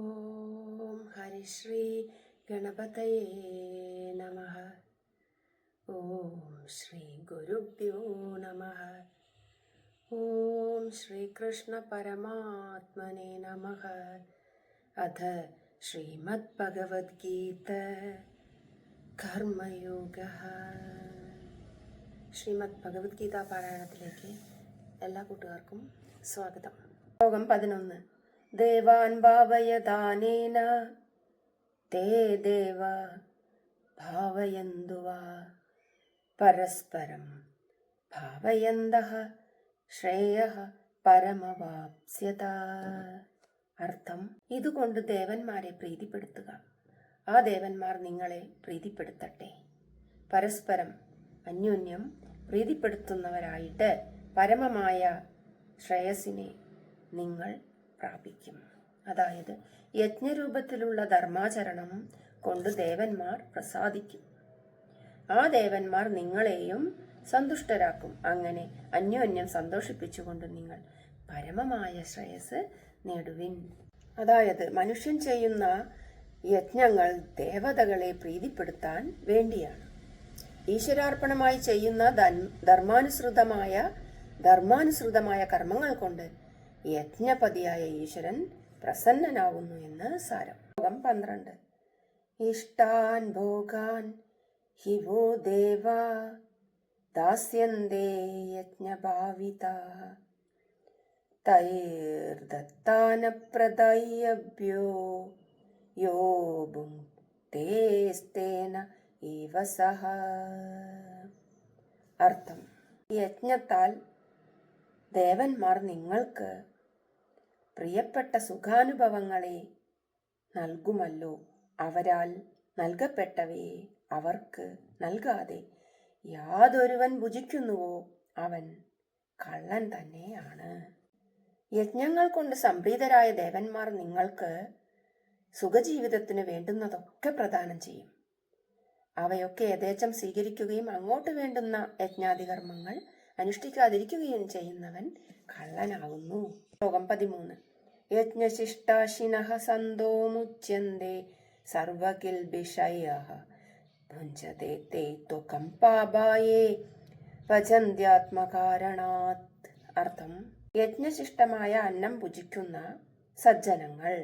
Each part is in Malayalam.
ഓം ഹരിശ്രീ ഗണപതയേ നമ. ഓം ശ്രീ ഗുരുഭ്യോ നമ. ഓം ശ്രീകൃഷ്ണ പരമാത്മനെ നമ. അഥ ശ്രീമദ് ഭഗവത്ഗീത കർമ്മയോഗ. ശ്രീമദ് ഭഗവത്ഗീത പാരായണത്തിലേക്ക് എല്ലാ കൂട്ടുകാർക്കും സ്വാഗതം. ലോകം പതിനൊന്ന്. ദേവാൻ ഭാവയദാനേന തേ ദേവ ഭാവയന്തു വാ പരസ്പരം ഭാവയന്ത ശ്രേയ പരമവാപ്സ്യത. അർത്ഥം ഇതുകൊണ്ട് ദേവന്മാരെ പ്രീതിപ്പെടുത്തുക. ആ ദേവന്മാർ നിങ്ങളെ പ്രീതിപ്പെടുത്തട്ടെ. പരസ്പരം അന്യോന്യം പ്രീതിപ്പെടുത്തുന്നവരായിട്ട് പരമമായ ശ്രേയസിനെ നിങ്ങൾ പ്രാപിക്കും. അതായത് യജ്ഞരൂപത്തിലുള്ള ധർമാചരണം കൊണ്ട് ദേവന്മാർ പ്രസാദിക്കും. ആ ദേവന്മാർ നിങ്ങളെയും സന്തുഷ്ടരാക്കും. അങ്ങനെ അന്യോന്യം സന്തോഷിപ്പിച്ചുകൊണ്ട് നിങ്ങൾ പരമമായ ശ്രേയസ് നേടുവിൻ. അതായത് മനുഷ്യൻ ചെയ്യുന്ന യജ്ഞങ്ങൾ ദേവതകളെ പ്രീതിപ്പെടുത്താൻ വേണ്ടിയാണ്. ഈശ്വരാർപ്പണമായി ചെയ്യുന്ന ധർമാനുസൃതമായ ധർമാനുസൃതമായ കർമ്മങ്ങൾ കൊണ്ട് യജ്ഞപതിയായ ഈശ്വരൻ പ്രസന്നനാകുന്നു എന്ന് സാരം. പന്ത്രണ്ട്. ഇഷ്ടാൻ ഭോഗാൻ ഹി വോ ദേവ ദാസ്യന്തേ യജ്ഞഭാവിത. തൈർദത്താനപ്രദയ്യഭ്യോ യോ തേസ്തേന ഇവ സഹ. അർത്ഥം. യജ്ഞത്താൽ ദേവന്മാർ നിങ്ങൾക്ക് പ്രിയപ്പെട്ട സുഖാനുഭവങ്ങളെ നൽകുമല്ലോ. അവരാൽ നൽകപ്പെട്ടവയെ അവർക്ക് നൽകാതെ യാതൊരുവൻ ഭുജിക്കുന്നുവോ? അവൻ കള്ളൻ തന്നെയാണ്. യജ്ഞങ്ങൾ കൊണ്ട് സംപ്രീതരായ ദേവന്മാർ നിങ്ങൾക്ക് സുഖജീവിതത്തിന് വേണ്ടുന്നതൊക്കെ പ്രദാനം ചെയ്യും. അവയൊക്കെ യഥേച്ഛം സ്വീകരിക്കുകയും അങ്ങോട്ട് വേണ്ടുന്ന യജ്ഞാതികർമ്മങ്ങൾ അനുഷ്ഠിക്കാതിരിക്കുകയും ചെയ്യുന്നവൻ കള്ളനാകുന്നു. ലോകം പതിമൂന്ന്. യജ്ഞശിഷ്ടാശിനഃ സന്തോ മുച്യന്തേ സർവകിൽബിഷയ ഭുഞ്ചതേ തേ പാപായേ ഭജന്ത്യാത്മകാരണാത് അർത്ഥം യജ്ഞശിഷ്ടമായ അന്നം ഭുജിക്കുന്ന സജ്ജനങ്ങൾ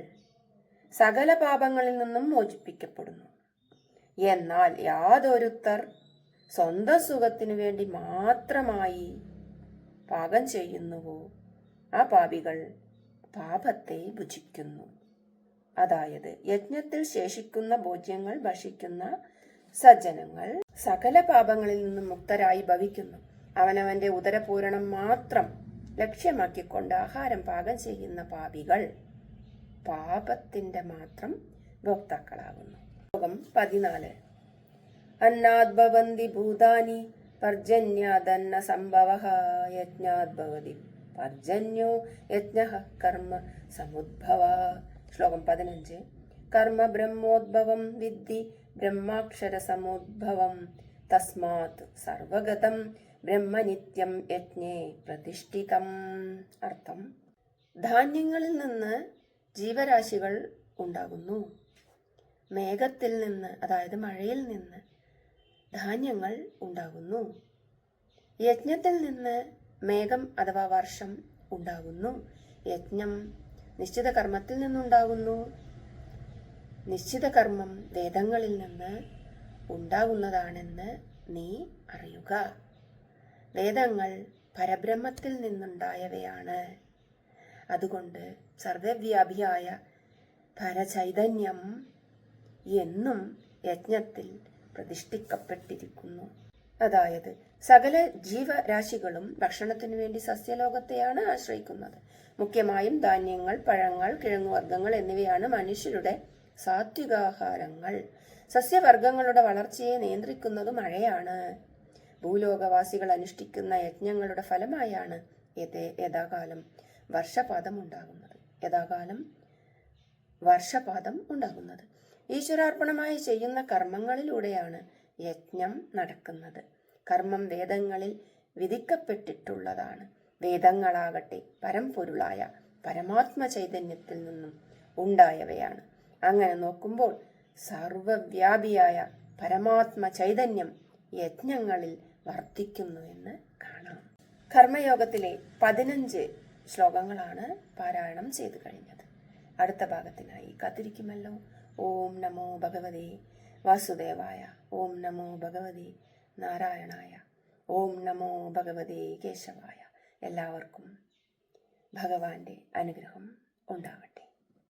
സകല പാപങ്ങളിൽ നിന്നും മോചിപ്പിക്കപ്പെടുന്നു. എന്നാൽ യാതൊരുത്തർ സ്വന്തം സുഖത്തിനു വേണ്ടി മാത്രമായി പാകം ചെയ്യുന്നുവോ? ആ പാപികൾ പാപത്തെ ഭുജിക്കുന്നു. അതായത് യജ്ഞത്തിൽ ശേഷിക്കുന്ന ഭോജ്യങ്ങൾ ഭക്ഷിക്കുന്ന സജ്ജനങ്ങൾ സകല പാപങ്ങളിൽ നിന്നും മുക്തരായി ഭവിക്കുന്നു. അവനവന്റെ ഉദരപൂരണം മാത്രം ലക്ഷ്യമാക്കിക്കൊണ്ട് ആഹാരം പാകം ചെയ്യുന്ന പാപികൾ പാപത്തിന്റെ മാത്രം ഭോക്താക്കളാകുന്നു. പതിനാല്. അന്നാദ്ഭവന്തി ഭൂതാനി പർജന്യാദന്ന സംഭവ യജ്ഞാദ്ഭവതി. പർജന്യോ യജ്ഞ കർമ്മ സമുദ്ഭവ. ശ്ലോകം പതിനഞ്ച്. കർമ്മ ബ്രഹ്മോദ്ഭവം വിദ്ധി ബ്രഹ്മാക്ഷര സമുദ്ഭവം. തസ്മാത് സർവഗതം ബ്രഹ്മനിത്യം യജ്ഞേ പ്രതിഷ്ഠിതം. അർത്ഥം. ധാന്യങ്ങളിൽ നിന്ന് ജീവരാശികൾ ഉണ്ടാകുന്നു. മേഘത്തിൽ നിന്ന് അതായത് മഴയിൽ നിന്ന് ധാന്യങ്ങൾ ഉണ്ടാകുന്നു. യജ്ഞത്തിൽ നിന്ന് മേഘം അഥവാ വർഷം ഉണ്ടാകുന്നു. യജ്ഞം നിശ്ചിത കർമ്മത്തിൽ നിന്നുണ്ടാകുന്നു. നിശ്ചിത കർമ്മം വേദങ്ങളിൽ നിന്ന് ഉണ്ടാകുന്നതാണെന്ന് നീ അറിയുക. വേദങ്ങൾ പരബ്രഹ്മത്തിൽ നിന്നുണ്ടായവയാണ്. അതുകൊണ്ട് സർവവ്യാപിയായ പരചൈതന്യം എന്നും യജ്ഞത്തിൽ പ്രതിഷ്ഠിക്കപ്പെട്ടിരിക്കുന്നു. അതായത് സകല ജീവരാശികളും ഭക്ഷണത്തിനു വേണ്ടി സസ്യലോകത്തെയാണ് ആശ്രയിക്കുന്നത്. മുഖ്യമായും ധാന്യങ്ങൾ പഴങ്ങൾ കിഴങ്ങുവർഗങ്ങൾ എന്നിവയാണ് മനുഷ്യരുടെ സാത്വികാഹാരങ്ങൾ. സസ്യവർഗങ്ങളുടെ വളർച്ചയെ നിയന്ത്രിക്കുന്നത് മഴയാണ്. ഭൂലോകവാസികൾ അനുഷ്ഠിക്കുന്ന യജ്ഞങ്ങളുടെ ഫലമായാണ് യഥേ- യഥാകാലം വർഷപാതം ഉണ്ടാകുന്നത് യഥാകാലം വർഷപാതം ഉണ്ടാകുന്നത്. ഈശ്വരാർപ്പണമായി ചെയ്യുന്ന കർമ്മങ്ങളിലൂടെയാണ് യജ്ഞം നടക്കുന്നത്. കർമ്മം വേദങ്ങളിൽ വിധിക്കപ്പെട്ടിട്ടുള്ളതാണ്. വേദങ്ങളാകട്ടെ പരംപൊരുളായ പരമാത്മ ചൈതന്യത്തിൽ നിന്നും ഉണ്ടായവയാണ്. അങ്ങനെ നോക്കുമ്പോൾ സർവവ്യാപിയായ പരമാത്മ ചൈതന്യം യജ്ഞങ്ങളിൽ വർദ്ധിക്കുന്നു എന്ന് കാണാം. കർമ്മയോഗത്തിലെ പതിനഞ്ച് ശ്ലോകങ്ങളാണ് പാരായണം ചെയ്തു കഴിഞ്ഞത്. അടുത്ത ഭാഗത്തിനായി കാത്തിരിക്കുമല്ലോ. ഓം നമോ ഭഗവതേ വാസുദേവായ. ഓം നമോ ഭഗവതി നാരായണായ. ഓം നമോ ഭഗവതി കേശവായ. എല്ലാവർക്കും ഭഗവാന്റെ അനുഗ്രഹം ഉണ്ടാവട്ടെ.